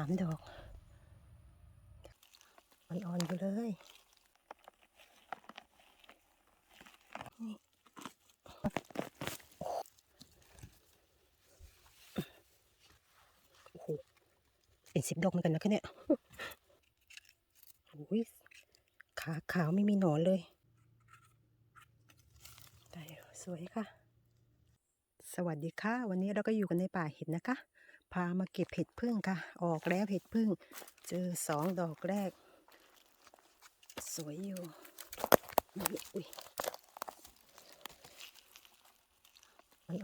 ามดอก อ่อนๆอยู่เลย นี่โอ้โหเป็นสิบดอกเหมือนกันนะคะเนี่ยโอ้ยขาขาวไม่มีหนอนเลยได้สวยค่ะ สวัสดีค่ะ วันนี้เราก็อยู่กันในป่าเห็ดนะคะ พามาเก็บเห็ดพึ่งค่ะ ออกแล้วเห็ดพึ่ง เจอสองดอกแรก สวยอยู่อุ้ย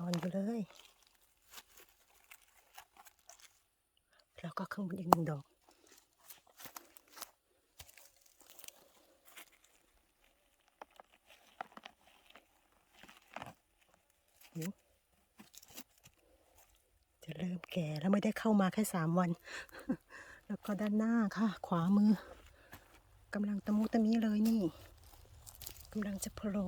อ่อนอยู่เลย แล้วก็ข้างบนอีกหนึ่งดอก โอ้ จะเริ่มแก่แล้วไม่ได้เข้ามาแค่สามวัน แล้วก็ด้านหน้าค่ะ ขวามือกำลังตะมุตะมิเลยนี่กำลังจะโผล่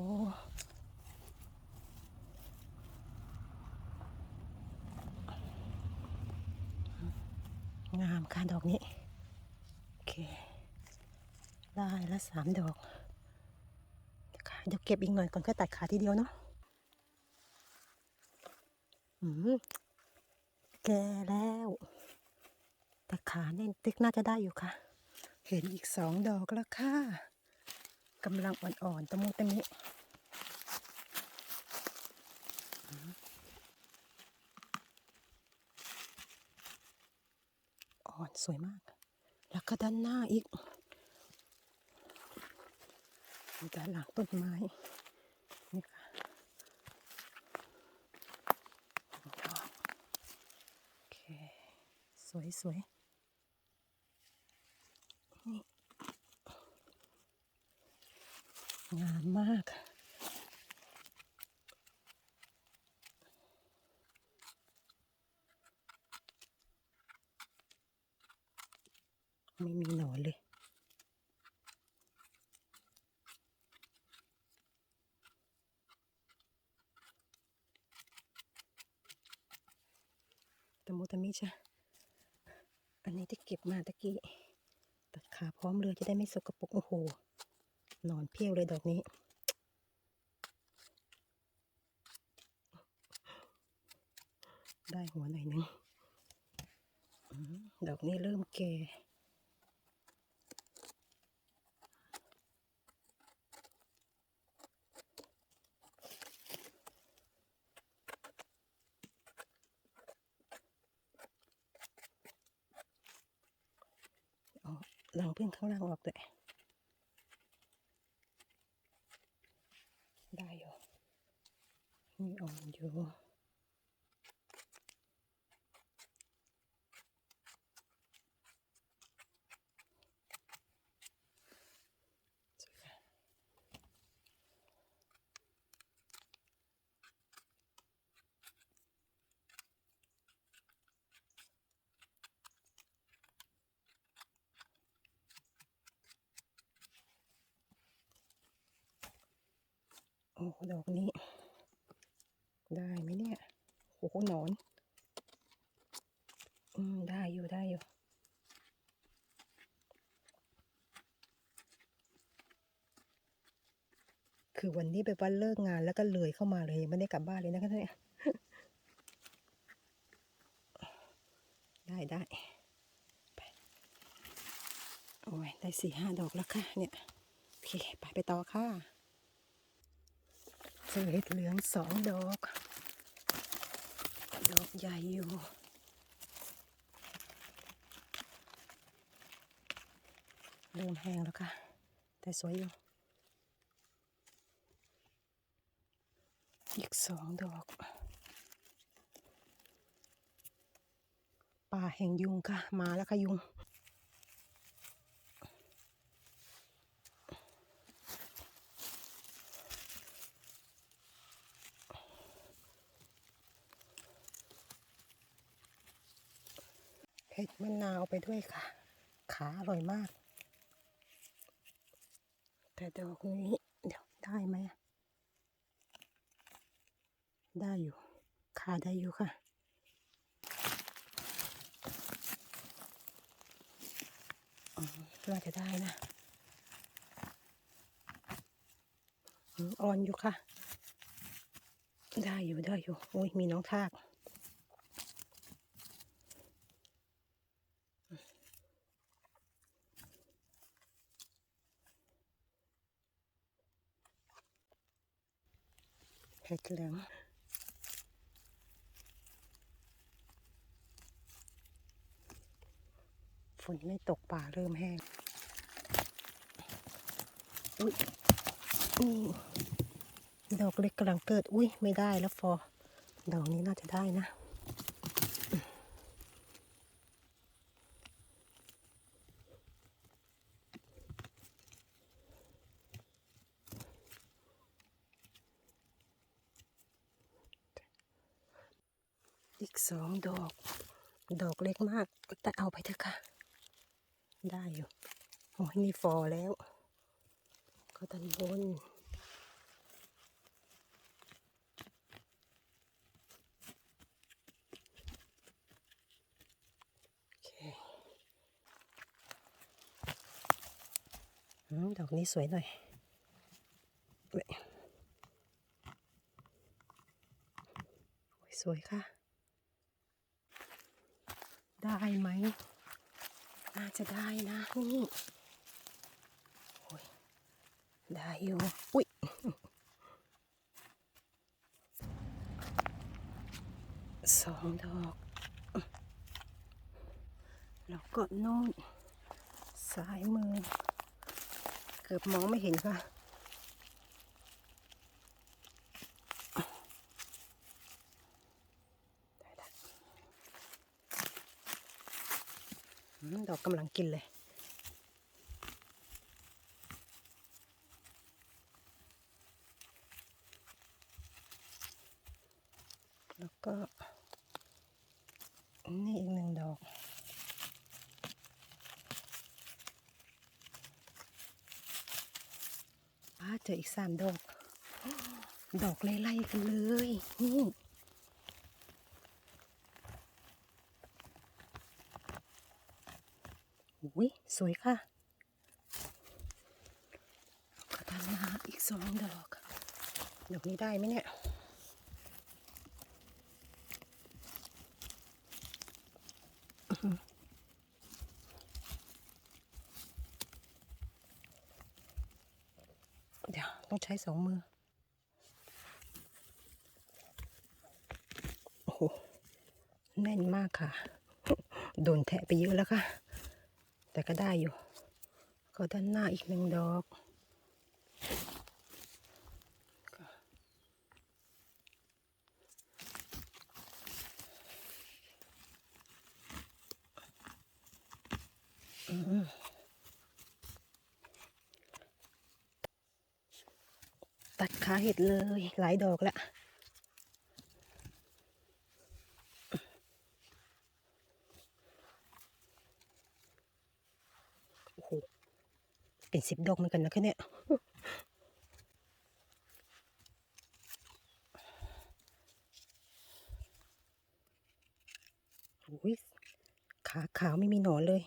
งามค่ะดอกนี้ โอเค ได้ละสามดอกเดี๋ยวเก็บอีกหน่อยก่อนก็ตัดขาทีเดียวเนาะอืม แก่แล้ว แต่ขาเนี่ยติ๊กน่าจะได้อยู่ค่ะ เห็นอีกสองดอกแล้วค่ะกำลังอ่อนๆตะมุตะมิอ่อนสวยมาก แล้วก็ด้านหน้าอีกด้านหลังต้นไม้ นี่ค่ะดอกโอเค ส วยสวยนี่งามมาก ไม่มีหนอนเลยตะมูตะมิจ้ะ อันนี้ที่เก็บมาตะกี้ตัดขาพร้อมเลยจะได้ไม่สกปรกโอ้โห นอนเพี้ยวเลยดอกนี้ได้หัวหน่อยนึง ดอกนี้เริ่มแก่ เอาหลังพึ่งเข้างล่างออกเลยได้อยู่มีอ่อนอยู่ ดอกนี้ ได้ไหมเนี่ยโอ้โหหนอน อืม ได้อยู่ได้อยู่ คือวันนี้แบบว่าเลิกงานแล้วก็เลยเข้ามาเลยไม่ได้กลับบ้านเลยนะคะเนี่ยได้ได้ไปโอ้ยได้สี่ห้าดอกแล้วค่ะเนี่ย โอเค ไปไปต่อค่ะ เจอเห็ดเหลืองสองดอก ดอกใหญ่อยู่เริ่มแห้งแล้วค่ะ แต่สวยอยู่ อีกสองดอก ป่าแห่งยุงค่ะ มาแล้วค่ะยุง เห็ดมะนาวไป ด้วยค่ะ ขาอร่อยมาก แต่ดอกนี้เดี๋ยวได้ไหมได้อยู่ขาได้อยู่ค่ะอืมน่าจะได้นะอ่อนอยู่ค่ะ ได้อยู่ได้อยู่อุ้ยมีน้องทาก เห็ดเหลืองฝ นไม่ตกป่าเริ่มแห้งอุ้ยนี่ดอกเล็กกำลังเกิด อุ้ยไม่ได้แล้วฟอดอกนี้น่าจะได้นะอีกสองดอก ดอกเล็กมาก แต่เอาไปเถอะค่ะ ได้อยู่ โอ้ยนี่ฟอแล้ว ก็ด้านบนดอกนี้สวยหน่อยเว้ยสวยค่ะ ได้ไหม น่าจะได้นะนี่โอ้ยได้อยู่อุ้ยสองดอก แล้วก็นู่นซ้ายมือ เกือบมองไม่เห็นค่ะ ได้ละอืม ดอกกำลังกินเลย แล้วก็ นี่อีกหนึ่งดอกป้าเจออีกสามดอก ดอกไล่ๆกันเลย นี่ อุ้ยสวยค่ะก็ทำมาอีกสองดอก ดอกนี้ได้ไหมเนี่ยเดี๋ยวต้องใช้สองมือ โอ้โห แน่นมากค่ะ โดนแทะไปเยอะแล้วค่ะ แต่ก็ได้อยู่ ก็ด้านหน้าอีกหนึ่งดอกตัดขาเห็ดเลยหลายดอกแล้ว โอ้โห เป็นสิบดอกเหมือนกันนะแค่เนี่ยอุ้ยขาขาวไม่มีหนอนเลย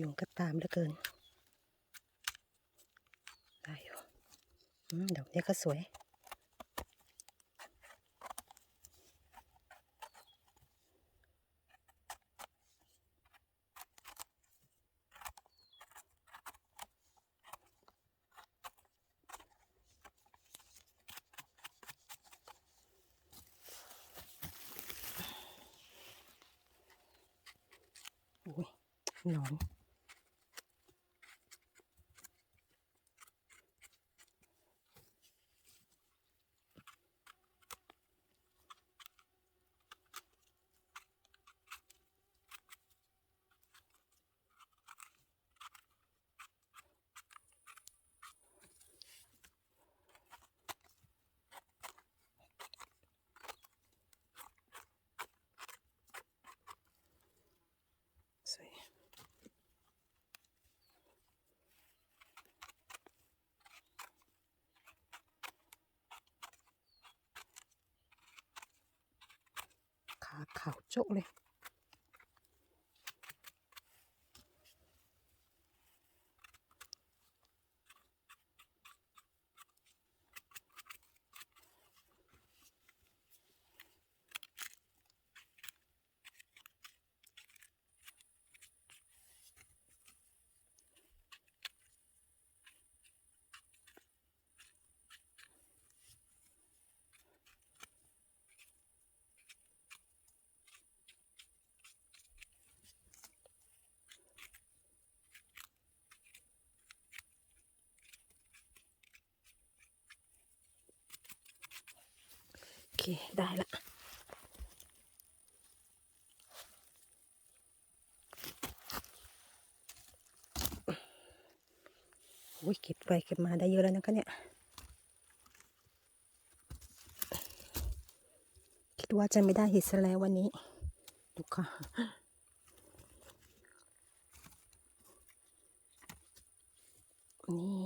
ยุงก็ตามเหลือเกิน ได้อยู่ดอกนี้ก็สวย อุ้ยหนอน อ ขาขาวโจ๊กเลย ได้ละโอ้ยเก็บไปเก็บมาได้เยอะแล้วนะคะเนี่ยคิดว่าจะไม่ได้เห็ดซะแล้ววันนี้ดูค่ะนี่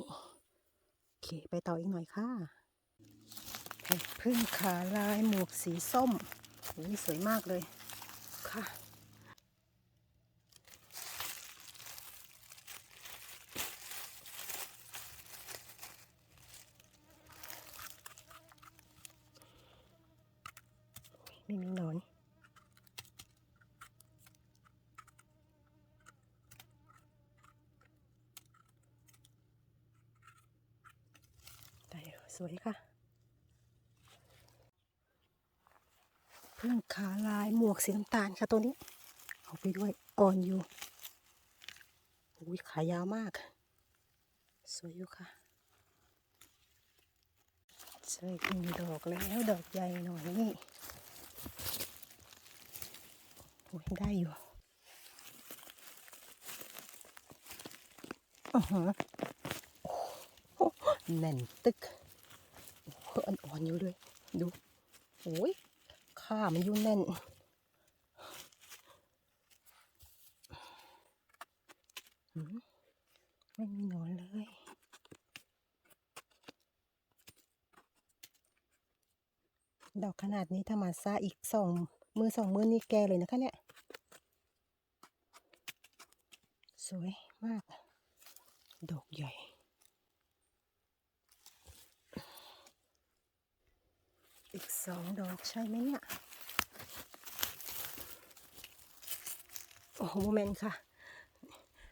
โอเคไปต่ออีกหน่อยค่ะ พึ่งขาลายหมวกสีส้มอุ้ยสวยมากเลยค่ะไม่มีหนอนสวยค่ะ พื่อนขาลายหมวกสีน้ำตาลค่ะตัวนี้ เอาไปด้วยอ่อนอยู่อุ้ยขายาวมาก สวยอยู่ค่ะเจออีกหนึ่งดอกแล้วดอกใหญ่หน่อยนี่โอ้ยได้อยู่อือหือโอ้โหแน่นตึกอ่อนๆอยู่เลยดูโอ้ย ข้ามันยู่แน่น ไม่มีหนอนเลยดอกขนาดนี้ถ้ามาซาอีกสองมือสองมือนี่แกเลยนะคะเนี่ย สวยมาก ดอกใหญ่ อีกสองดอกใช่ไหมเนี่ย โอ้โหโมเมนต์ค่ะ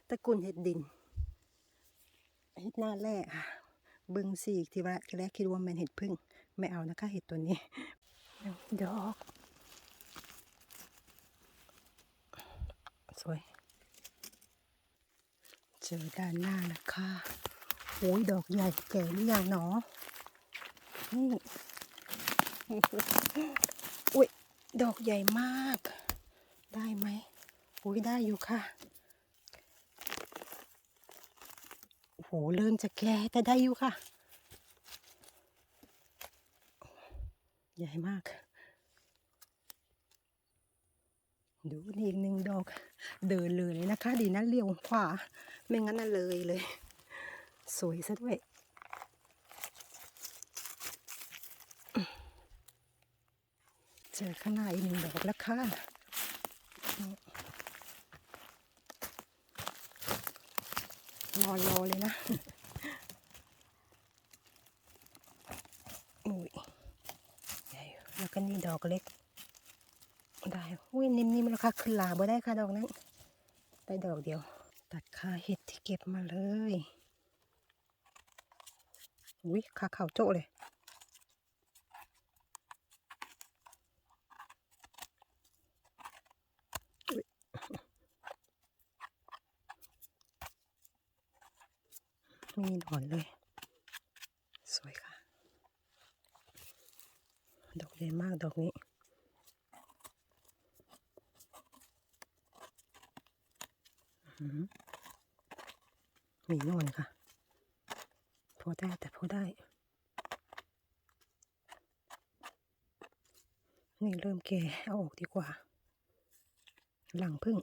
ตระกูลเห็ดดิน เห็ดหน้าแร่ค่ะ บึงสีกที่ว่าทีแรกคิดว่ามันเห็ดพึ่ง ไม่เอานะคะเห็ดตัวนี้ ดอก สวย เจอด้านหน้าแล้วค่ะโอ้ยดอกใหญ่แก่หรือยังหนอนี่ อุ้ยดอกใหญ่มาก ได้ไหมอุ้ยได้อยู่ค่ะโอ้โหเริ่มจะแก่แต่ได้อยู่ค่ะ ใหญ่มาก ดูนี่อีกหนึ่งดอก เดินเลยเลยนะคะ ดีนะเลี้ยวขวา ไม่งั้นน่ะเลยเลย สวยซะด้วย จอข้างหน้าอีกหนึ่งดอกแล้วค่ะนอนรอเลยนะอุ้ยใหญ่อยู่แล้วก็นี่ดอกเล็ก ได้อุ้ยนิ่มๆแล้วค่ะขึ้นลาบ่ได้ค่ะดอกนั้น ได้ดอกเดียว ตัดค่าเห็ดที่เก็บมาเลยอุ้ยขาเข่าโจ๊ะเลย ไม่มีหนอนเลย สวยค่ะ ดอกใหญ่มากดอกนี้มีหนอนค่ะ พอได้แต่พอได้ นี่เริ่มแก่เอาออกดีกว่า หลังพึ่ง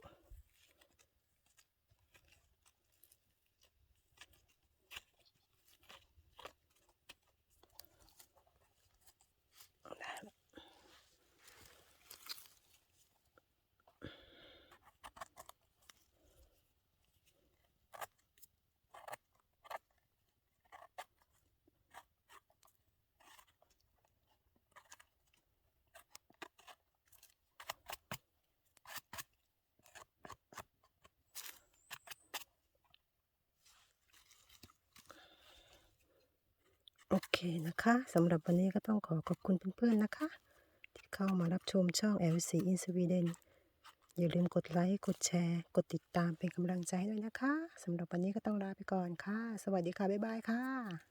เคนะคะสำหรับวันนี้ก็ต้องขอขอบคุณเพื่อนๆนะคะ ที่เข้ามารับชมช่อง LC in Sweden อย่าลืมกดไลค์ กดแชร์ กดติดตามเป็นกำลังใจให้ด้วยนะคะสำหรับวันนี้ก็ต้องลาไปก่อนค่ะ สวัสดีค่ะ บ๊ายบายค่ะ